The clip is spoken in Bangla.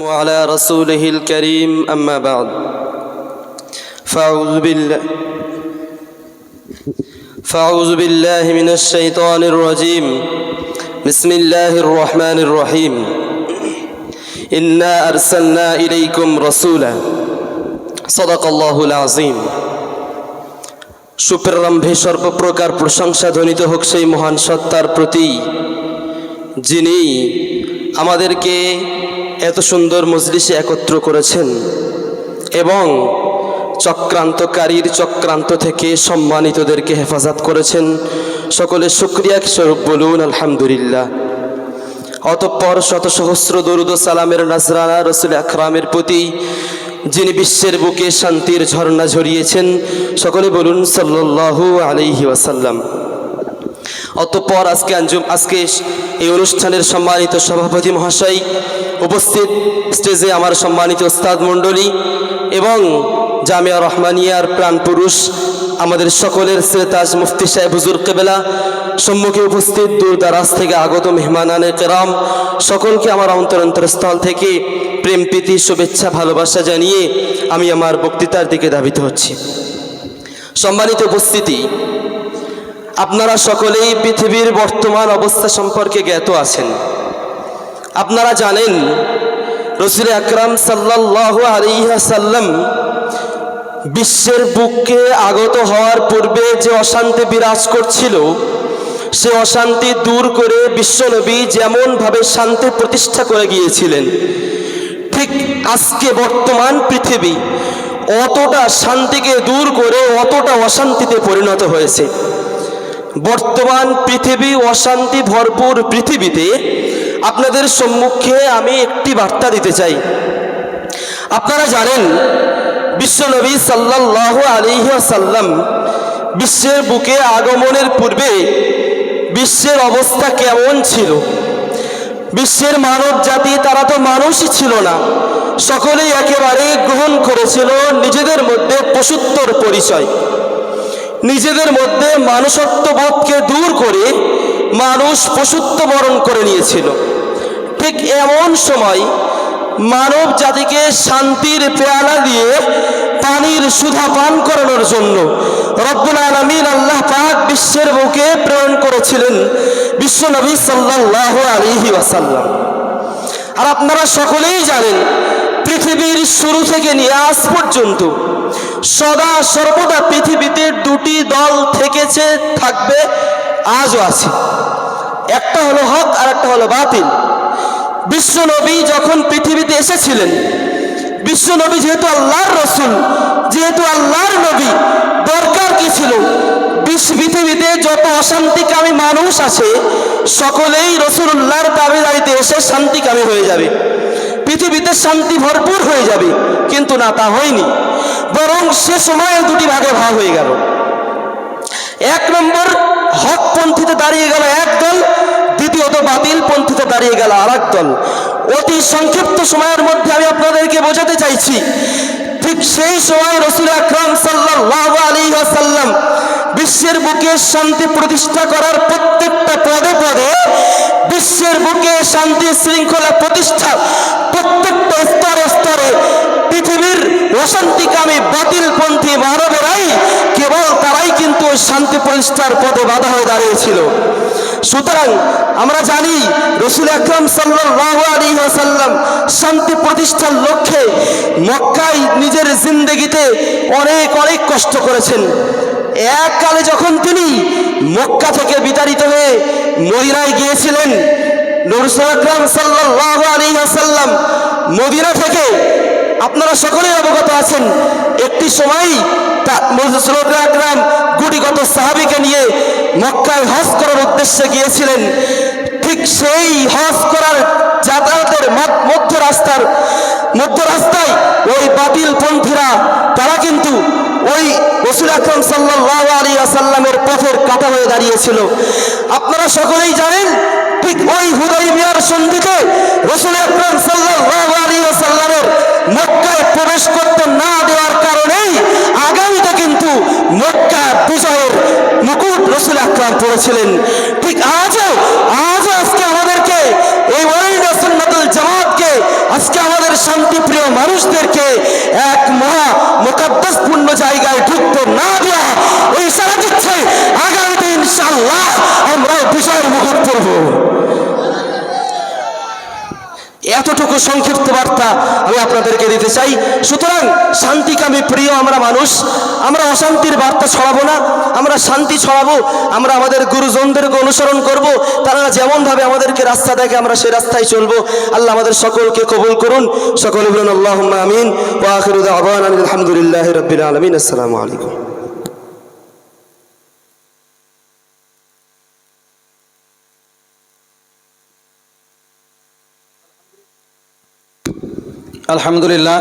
وعلى رسوله الكريم أما بعد فأعوذ بالله فأعوذ بالله من الشيطان الرجيم بسم الله الرحمن الرحيم إنا أرسلنا إليكم رسولا صدق الله العظيم সুপ্রারম্ভে সর্বপ্রকার প্রশংসা ধ্বনিত হোক সেই মহান সত্তার প্রতি যিনি আমাদেরকে এত সুন্দর মজলিসে একত্র করেছেন এবং চক্রান্তকারীর চক্রান্ত থেকে সম্মানিতদেরকে হেফাজত করেছেন। সকলে শুক্রিয়া স্বরূপ বলুন, আলহামদুলিল্লাহ। অতঃপর শত সহস্র দরুদ সালামের নাজরানা রসুল আকরামের প্রতি যিনি বিশ্বের বুকে শান্তির ঝর্ণা ঝরিয়েছেন, সকলে বলুন, সাল্লাল্লাহু আলাইহি ওয়াসাল্লাম। অতঃপর আজকে আঞ্জুম আজকে এই অনুষ্ঠানের সম্মানিত সভাপতি মহাশয় উপস্থিত স্টেজে আমার সম্মানিত ওস্তাদ মণ্ডলী এবং জামিয়া রহমানিয়ার প্রাণপুরুষ আমাদের সকলের শ্রেতাজ মুফতি সাহেব হুজুর কেবেলা, সম্মুখে উপস্থিত দূর দারাজ থেকে আগত মেহমানানে কেরাম, সকলকে আমার অন্তরন্তরস্থল থেকে প্রেম, প্রীতি, শুভেচ্ছা, ভালোবাসা জানিয়ে আমি আমার বক্তৃতার দিকে ধাবিত হচ্ছি। সম্মানিত উপস্থিতি, আপনারা সকলেই পৃথিবীর বর্তমান অবস্থা সম্পর্কে জ্ঞাত আছেন। আপনারা জানেন, রসুল আকরাম সাল্লাহ আলিহাসাল্লাম বিশ্বের বুকে আগত হওয়ার পূর্বে যে অশান্তি বিরাজ করছিল, সে অশান্তি দূর করে বিশ্বনবী যেমনভাবে শান্তি প্রতিষ্ঠা করে গিয়েছিলেন, ঠিক আজকে বর্তমান পৃথিবী অতটা শান্তিকে দূর করে অতটা অশান্তিতে পরিণত হয়েছে। বর্তমান পৃথিবী অশান্তি ভরপুর পৃথিবীতে আপনাদের সম্মুখে আমি একটি বার্তা দিতে চাই। আপনারা জানেন, বিশ্বনবী সাল্লাহ আলিহাসাল্লাম বিশ্বের বুকে আগমনের পূর্বে বিশ্বের অবস্থা কেমন ছিল? বিশ্বের মানব জাতি তারা তো মানুষই ছিল না। সকলেই একেবারে গ্রহণ করেছিল নিজেদের মধ্যে পশুত্বর পরিচয়। নিজেদের মধ্যে মানুষত্ববোধকে দূর করে মানুষ পশুত্ব বরণ করে নিয়েছিল। ঠিক এমন সময় মানব জাতিকে শান্তির পেয়ালা দিয়ে পানির সুধা পান করানোর জন্য রব্বুল আলমিন আল্লাহ পাক বিশ্বের বুকে প্রেরণ করেছিলেন বিশ্বনবী সাল্লাহ আলিহি ওয়াসাল্লাম। আর আপনারা সকলেই জানেন, পৃথিবীর শুরু থেকে নিয়ে আজ পর্যন্ত সদা সর্বদা পৃথিবীতে দুটি দল থেকেছে, থাকবে, আজও আছে। একটা হলো হক আর একটা হলো বাতিল। বিশ্বনবী যখন পৃথিবীতে এসেছিলেন, বিশ্বনবী যেহেতু আল্লাহর রসুল, যেহেতু আল্লাহর নবী, দরকার কি ছিল? বিশ্ব পৃথিবীতে যত অশান্তিকামী মানুষ আছে, সকলেই রসুল্লাহর দাবিদারিতে এসে শান্তিকামী হয়ে যাবে। পৃথিবীতে শান্তি ভরপুর হয়ে যাবে, কিন্তু না, তা হয়নি। বরং সে সময়ে দুটি ভাগে ভাগ হয়ে গেল। এক নম্বর হকপন্থীতে দাঁড়িয়ে গেল এক দল দ্বিতীয়ত বাতিল পন্থীতে দাঁড়িয়ে গেল আর দল অতি সংক্ষিপ্ত সময়ের মধ্যে আমি আপনাদেরকে বোঝাতে চাইছি, ঠিক সেই সময় রসুল আকরাম সাল্লাহ আলী আসাল্লাম বিশ্বের বুকে শান্তি প্রতিষ্ঠা করার প্রত্যেকটা পদে পদে বিশ্বের বুকে শান্তি শৃঙ্খলা প্রতিষ্ঠা প্রত্যেকটা স্তরে স্তরে পৃথিবীর অশান্তিকামী বাতিলপন্থী মানবেরাই কেবল তারাই কিন্তু শান্তি প্রতিষ্ঠার পদে বাধা হয়ে দাঁড়িয়েছিল। সুতরাং আমরা জানি রসুল আকরম সাল্লাম শান্তি প্রতিষ্ঠার লক্ষ্যে মক্কায় নিজের জিন্দগিতে অনেক অনেক কষ্ট করেছেন। এককালে যখন তিনি মক্কা থেকে বিতাড়িত হয়ে মদিনায় গিয়েছিলেন নরসুল আকরাম সাল্লাহ আলী সাল্লাম মদিনা থেকে আপনারা সকলেই অবগত আছেন, একটি সময় গুটিগত সাহাবিকে নিয়ে মক্কায় হজ করার উদ্দেশ্যে গিয়েছিলেন। ঠিক সেই হজ করার যাতায়াতের মধ্য রাস্তার, মধ্য রাস্তায় ওই বাতিল পন্থীরা তারা কিন্তু ওই রসুল আকরম সাল্লাহ আলী আসাল্লামের পথের কাটা হয়ে দাঁড়িয়েছিল। আপনারা সকলেই জানেন, ঠিক ওই হুদয় মিয়ার সন্ধিতে রসুল আকরম সাল্লাহ মক্কায় প্রবেশ করতে না দেওয়ার কারণেই আগামীতে কিন্তু মক্কা বিজয়ের মুকুট রসুল আকরাম পড়েছিলেন। ঠিক আজও আজও আজকে আমাদেরকে এই ওয়াইড সুন্নাতুল জামাতকে আজকে আমাদের মোকাদ্দাসপূর্ণ জায়গায় ঢুকতে না দেওয়া ওই ইশারা দিচ্ছে আগামীতে ইনশাআল্লাহ আমরা বিজয়ের মুকুট পড়ব এতটুকু সংক্ষিপ্ত বার্তা আমি আপনাদেরকে দিতে চাই। সুতরাং শান্তিকামী, প্রিয় আমরা মানুষ, আমরা অশান্তির বার্তা ছড়াবো না, আমরা শান্তি ছড়াবো, আমরা আমাদের গুরুজনদেরকে অনুসরণ করব, তারা যেমনভাবে আমাদেরকে রাস্তা দেখে আমরা সেই রাস্তায় চলবো। আল্লাহ আমাদের সকলকে কবুল করুন। সকল বলুন আল্লাহ আমিন। আলহামদুলিল্লাহ রবিল আলমিন। আসসালামু আলাইকুম। আলহামদুলিল্লাহ।